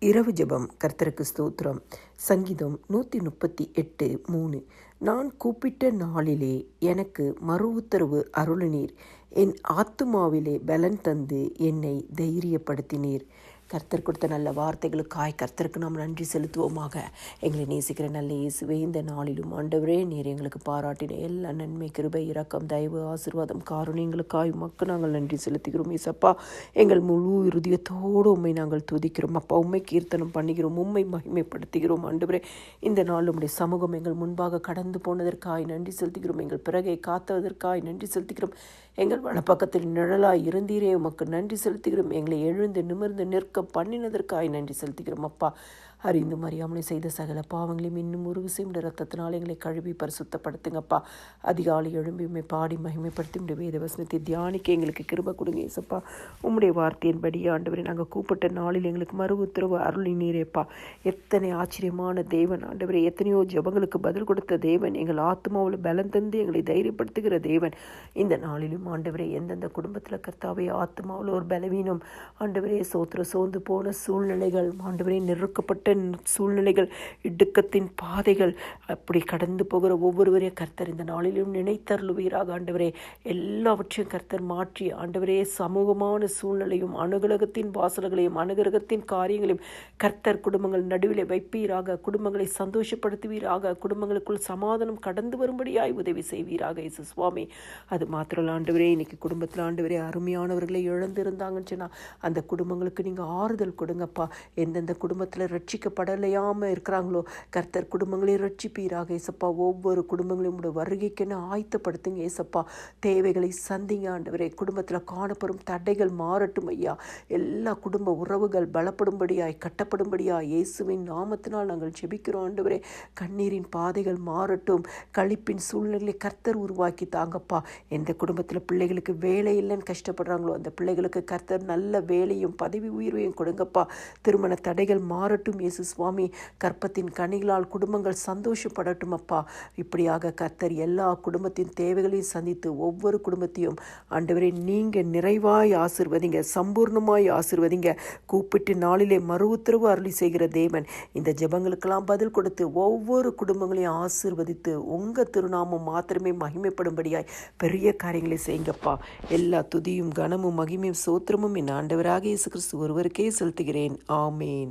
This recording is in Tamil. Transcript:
இரவு ஜெபம் கர்த்தருக்கு ஸ்தோத்திரம். சங்கீதம் நூற்றி முப்பத்தி எட்டு மூணு. நான் கூப்பிட்ட நாளிலே எனக்கு மறு உத்தரவு அருளினீர். என் ஆத்துமாவிலே பலன் தந்து என்னை தைரியப்படுத்தினீர். கர்த்தர் கொடுத்த நல்ல வார்த்தைகளுக்காய் கர்த்தருக்கு நாம் நன்றி செலுத்துவோமாக. எங்களை நேசிக்கிற நல்ல இயேசுவே இந்த நாளிலும் ஆண்டவரே நீர் எங்களுக்கு பாராட்டின எல்லா நன்மை கிருபை இரக்கம் தயவு ஆசீர்வாதம் காரணங்களுக்காய் மக்கள் நாங்கள் நன்றி செலுத்துகிறோம். இசப்பா எங்கள் முழு இருதயத்தோடு உண்மை நாங்கள் துதிக்கிறோம். அப்பா உண்மை கீர்த்தனம் பண்ணுகிறோம் உண்மை மகிமைப்படுத்துகிறோம். ஆண்டவரே இந்த நாள் உடைய சமூகம் எங்கள் முன்பாக கடந்து போனதற்காய் நன்றி செலுத்துகிறோம். எங்கள் பிறகை காத்ததற்காய் நன்றி செலுத்துகிறோம். எங்கள் வலப்பக்கத்தில் நிழலாய் இருந்தீரே உமக்கு நன்றி செலுத்துகிறோம். எங்களை எழுந்து நிமிர்ந்து நிற்க பண்ணினதற்காய் நன்றி செலுத்துகிறோம் அப்பா. அறிந்தும் மறியாமலே செய்த சகல பாவங்களையும் இன்னும் ஒரு விசையுடைய ரத்தத்தினால் எங்களை கழுவி பரிசுத்தப்படுத்துங்கப்பா. அதிகாலை எழும்பி உண்மை பாடி மகிமைப்படுத்தி உடைய வேத வசனத்தை தியானிக்க எங்களுக்கு கிருப கொடுங்க ஏசப்பா உம்முடைய வார்த்தையின்படி ஆண்டவரை நாங்கள் கூப்பிட்ட நாளில் எங்களுக்கு மறு உத்தரவு அருளி நீரேப்பா எத்தனை ஆச்சரியமான தேவன் ஆண்டவரை எத்தனையோ ஜபங்களுக்கு பதில் கொடுத்த தேவன் எங்கள் ஆத்மாவில் பலம் தந்து எங்களை தைரியப்படுத்துகிற தேவன். இந்த நாளிலும் ஆண்டவரே எந்தெந்த குடும்பத்தில் கர்த்தாவே ஆத்மாவில் ஒரு பலவீனம் ஆண்டவரே சோத்திர சோர்ந்து போன சூழ்நிலைகள் ஆண்டவரே நெருக்கப்பட்ட சூழ்நிலைகள் இடுக்கத்தின் பாதைகள் அப்படி கடந்து போகிற ஒவ்வொருவரையும் கர்த்தர் இந்த நாளிலும் நினைத்தருளுவீராக ஆண்டவரே. எல்லாவற்றையும் கர்த்தர் மாற்றி ஆண்டவரே சமூகமான சூழ்நிலையும் அணுகலகத்தின் வாசல்களையும் அனுகிரகத்தின் காரியங்களையும் கர்த்தர் குடும்பங்கள் நடுவில் வைப்பீராக குடும்பங்களை சந்தோஷப்படுத்துவீராக குடும்பங்களுக்குள் சமாதானம் கடந்து வரும்படியாய் உதவி செய்வீராக இசு சுவாமி. அது மாத்திரம் ஆண்டவரே இன்னைக்கு குடும்பத்தில் ஆண்டவரே அருமையானவர்களை இழந்திருந்தாங்கன்னு சொன்னால் அந்த குடும்பங்களுக்கு நீங்கள் ஆறுதல் கொடுங்கப்பா. எந்தெந்த குடும்பத்தில் ரட்சி ரட்சிக்கப்படலையாமல் இருக்கிறாங்களோ? கர்த்தர் குடும்பங்களை ரட்சிப்பீராக ஏசப்பா. ஒவ்வொரு குடும்பங்களையும் உடைய வருகைக்குன்னு ஆயத்தப்படுத்துங்க ஏசப்பா. தேவைகளை சந்திங்க ஆண்டவரே. குடும்பத்தில் காணப்படும் தடைகள் மாறட்டும் ஐயா. எல்லா குடும்ப உறவுகள் பலப்படும்படியாய் கட்டப்படும்படியாய் இயேசுவின் நாமத்தினால் நாங்கள் ஜெபிக்கிறோம் ஆண்டவரே. கண்ணீரின் பாதைகள் மாறட்டும். கழிப்பின் சூழ்நிலை கர்த்தர் உருவாக்கி தாங்கப்பா. எந்த குடும்பத்தில் பிள்ளைகளுக்கு வேலை இல்லைன்னு கஷ்டப்படுறாங்களோ அந்த பிள்ளைகளுக்கு கர்த்தர் நல்ல வேலையும் பதவி உயர்வையும் கொடுங்கப்பா. திருமண தடைகள் மாறட்டும் இயேசு சுவாமி கற்பத்தின் கனிகளால் குடும்பங்கள் சந்தோஷப்படட்டும் அப்பா. இப்படியாக கர்த்தர் எல்லா குடும்பத்தின் தேவைகளையும் சந்தித்து ஒவ்வொரு குடும்பத்தையும் ஆண்டவரே நீங்கள் நிறைவாய் ஆசிர்வதிங்க சம்பூர்ணமாய் ஆசிர்வதிங்க. கூப்பிட்டு நாளிலே மறு உத்தரவு அருளி செய்கிற தேவன் இந்த ஜெபங்களுக்கெல்லாம் பதில் கொடுத்து ஒவ்வொரு குடும்பங்களையும் ஆசிர்வதித்து உங்கள் திருநாமம் மாத்திரமே மகிமைப்படும்படியாய் பெரிய காரியங்களை செய்யுங்கப்பா. எல்லா துதியும் கனமும் மகிமையும் சோத்திரமும் என் ஆண்டவராக இயேசு கிறிஸ்து ஒருவருக்கே செலுத்துகிறேன். ஆமேன்.